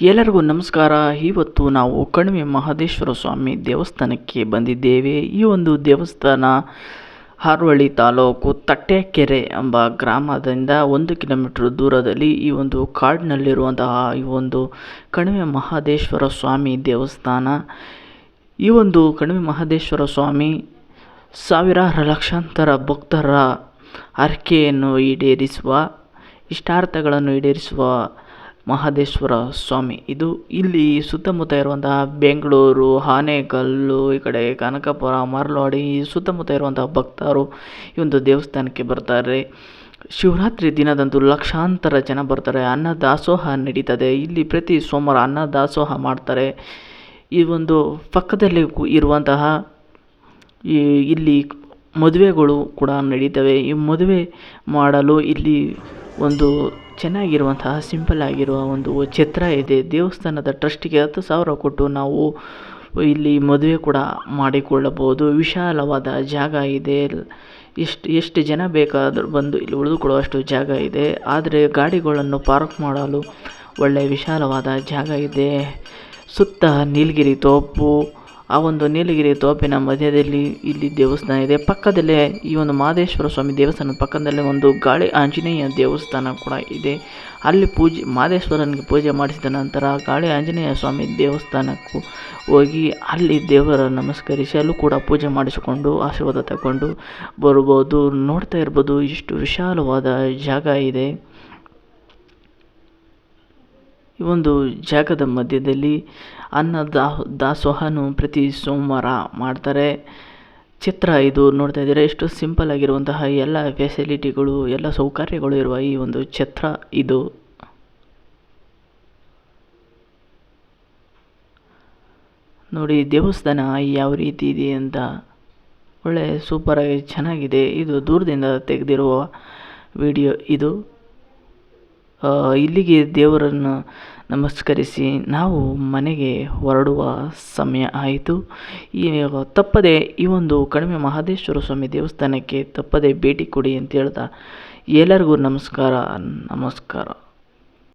ಎಲ್ಲರಿಗೂ ನಮಸ್ಕಾರ. ಇವತ್ತು ನಾವು ಕಣಿವೆ ಮಹದೇಶ್ವರ ಸ್ವಾಮಿ ದೇವಸ್ಥಾನಕ್ಕೆ ಬಂದಿದ್ದೇವೆ. ಈ ಒಂದು ದೇವಸ್ಥಾನ ಹಾರೋಹಳ್ಳಿ ತಾಲೂಕು ತಟ್ಟೆಕೆರೆ ಎಂಬ ಗ್ರಾಮದಿಂದ ಒಂದು ಕಿಲೋಮೀಟರ್ ದೂರದಲ್ಲಿ ಈ ಒಂದು ಕಾಡಿನಲ್ಲಿರುವಂತಹ ಈ ಒಂದು ಕಣಿವೆ ಮಹದೇಶ್ವರ ಸ್ವಾಮಿ ದೇವಸ್ಥಾನ. ಈ ಒಂದು ಕಣಿವೆ ಮಹದೇಶ್ವರ ಸ್ವಾಮಿ ಸಾವಿರಾರು ಲಕ್ಷಾಂತರ ಭಕ್ತರ ಹರಕೆಯನ್ನು ಈಡೇರಿಸುವ, ಇಷ್ಟಾರ್ಥಗಳನ್ನು ಈಡೇರಿಸುವ ಮಹದೇಶ್ವರ ಸ್ವಾಮಿ. ಇದು ಇಲ್ಲಿ ಸುತ್ತಮುತ್ತ ಇರುವಂತಹ ಬೆಂಗಳೂರು, ಆನೇಕಲ್ಲು, ಈ ಕಡೆ ಕನಕಪುರ ಮರಳವಾಡಿ ಸುತ್ತಮುತ್ತ ಇರುವಂತಹ ಭಕ್ತರು ಈ ಒಂದು ದೇವಸ್ಥಾನಕ್ಕೆ ಬರ್ತಾರೆ. ಶಿವರಾತ್ರಿ ದಿನದಂದು ಲಕ್ಷಾಂತರ ಜನ ಬರ್ತಾರೆ. ಅನ್ನ ದಾಸೋಹ ನಡೀತದೆ. ಇಲ್ಲಿ ಪ್ರತಿ ಸೋಮವಾರ ಅನ್ನ ದಾಸೋಹ ಮಾಡ್ತಾರೆ. ಈ ಒಂದು ಪಕ್ಕದಲ್ಲಿ ಇರುವಂತಹ ಈ ಇಲ್ಲಿ ಮದುವೆಗಳು ಕೂಡ ನಡೀತವೆ. ಈ ಮದುವೆ ಮಾಡಲು ಇಲ್ಲಿ ಒಂದು ಚೆನ್ನಾಗಿರುವಂತಹ ಸಿಂಪಲ್ ಆಗಿರುವ ಒಂದು ಛತ್ರ ಇದೆ. ದೇವಸ್ಥಾನದ ಟ್ರಸ್ಟಿಗೆ ಹತ್ತು ಸಾವಿರ ಕೊಟ್ಟು ನಾವು ಇಲ್ಲಿ ಮದುವೆ ಕೂಡ ಮಾಡಿಕೊಳ್ಳಬಹುದು. ವಿಶಾಲವಾದ ಜಾಗ ಇದೆ. ಎಷ್ಟು ಎಷ್ಟು ಜನ ಬೇಕಾದರೂ ಬಂದು ಇಲ್ಲಿ ಉಳಿದುಕೊಳ್ಳುವಷ್ಟು ಜಾಗ ಇದೆ. ಆದರೆ ಗಾಡಿಗಳನ್ನು ಪಾರ್ಕ್ ಮಾಡಲು ಒಳ್ಳೆಯ ವಿಶಾಲವಾದ ಜಾಗ ಇದೆ. ಸುತ್ತ ನೀಲಗಿರಿ ತೋಪು ಆ ಒಂದು ನೀಲಗಿರಿ ತೋಪಿನ ಮಧ್ಯದಲ್ಲಿ ಇಲ್ಲಿ ದೇವಸ್ಥಾನ ಇದೆ. ಪಕ್ಕದಲ್ಲೇ ಈ ಒಂದು ಮಹದೇಶ್ವರ ಸ್ವಾಮಿ ದೇವಸ್ಥಾನದ ಪಕ್ಕದಲ್ಲೇ ಒಂದು ಗಾಳಿ ಆಂಜನೇಯ ದೇವಸ್ಥಾನ ಕೂಡ ಇದೆ. ಅಲ್ಲಿ ಪೂಜೆ ಮಹದೇಶ್ವರನಿಗೆ ಪೂಜೆ ಮಾಡಿಸಿದ ನಂತರ ಗಾಳಿ ಆಂಜನೇಯ ಸ್ವಾಮಿ ದೇವಸ್ಥಾನಕ್ಕೂ ಹೋಗಿ ಅಲ್ಲಿ ದೇವರ ನಮಸ್ಕರಿಸಿ ಅಲ್ಲೂ ಕೂಡ ಪೂಜೆ ಮಾಡಿಸಿಕೊಂಡು ಆಶೀರ್ವಾದ ತಗೊಂಡು ಬರ್ಬೋದು. ನೋಡ್ತಾ ಇರ್ಬೋದು, ಇಷ್ಟು ವಿಶಾಲವಾದ ಜಾಗ ಇದೆ. ಈ ಒಂದು ಜಾಗದ ಮಧ್ಯದಲ್ಲಿ ಅನ್ನ ದಾಸೋಹನು ಪ್ರತಿ ಸೋಮವಾರ ಮಾಡ್ತಾರೆ. ಚಿತ್ರ ಇದು ನೋಡ್ತಾ ಇದ್ದೀರಾ, ಎಷ್ಟು ಸಿಂಪಲ್ ಆಗಿರುವಂತಹ ಎಲ್ಲ ಫೆಸಿಲಿಟಿಗಳು ಎಲ್ಲ ಸೌಕರ್ಯಗಳು ಇರುವ ಈ ಒಂದು ಛತ್ರ ಇದು. ನೋಡಿ, ದೇವಸ್ಥಾನ ಯಾವ ರೀತಿ ಇದೆ ಅಂತ. ಒಳ್ಳೆ ಸೂಪರಾಗಿ ಚೆನ್ನಾಗಿದೆ. ಇದು ದೂರದಿಂದ ತೆಗೆದಿರುವ ವಿಡಿಯೋ ಇದು. ಇಲ್ಲಿಗೆ ದೇವರನ್ನು ನಮಸ್ಕರಿಸಿ ನಾವು ಮನೆಗೆ ಹೊರಡುವ ಸಮಯ ಆಯಿತು. ಈ ತಪ್ಪದೆ ಈ ಒಂದು ಕಡಿಮೆ ಮಹದೇಶ್ವರ ಸ್ವಾಮಿ ದೇವಸ್ಥಾನಕ್ಕೆ ತಪ್ಪದೆ ಭೇಟಿ ಕೊಡಿ ಅಂತ ಹೇಳ್ತಾ ಎಲ್ಲರಿಗೂ ನಮಸ್ಕಾರ ನಮಸ್ಕಾರ.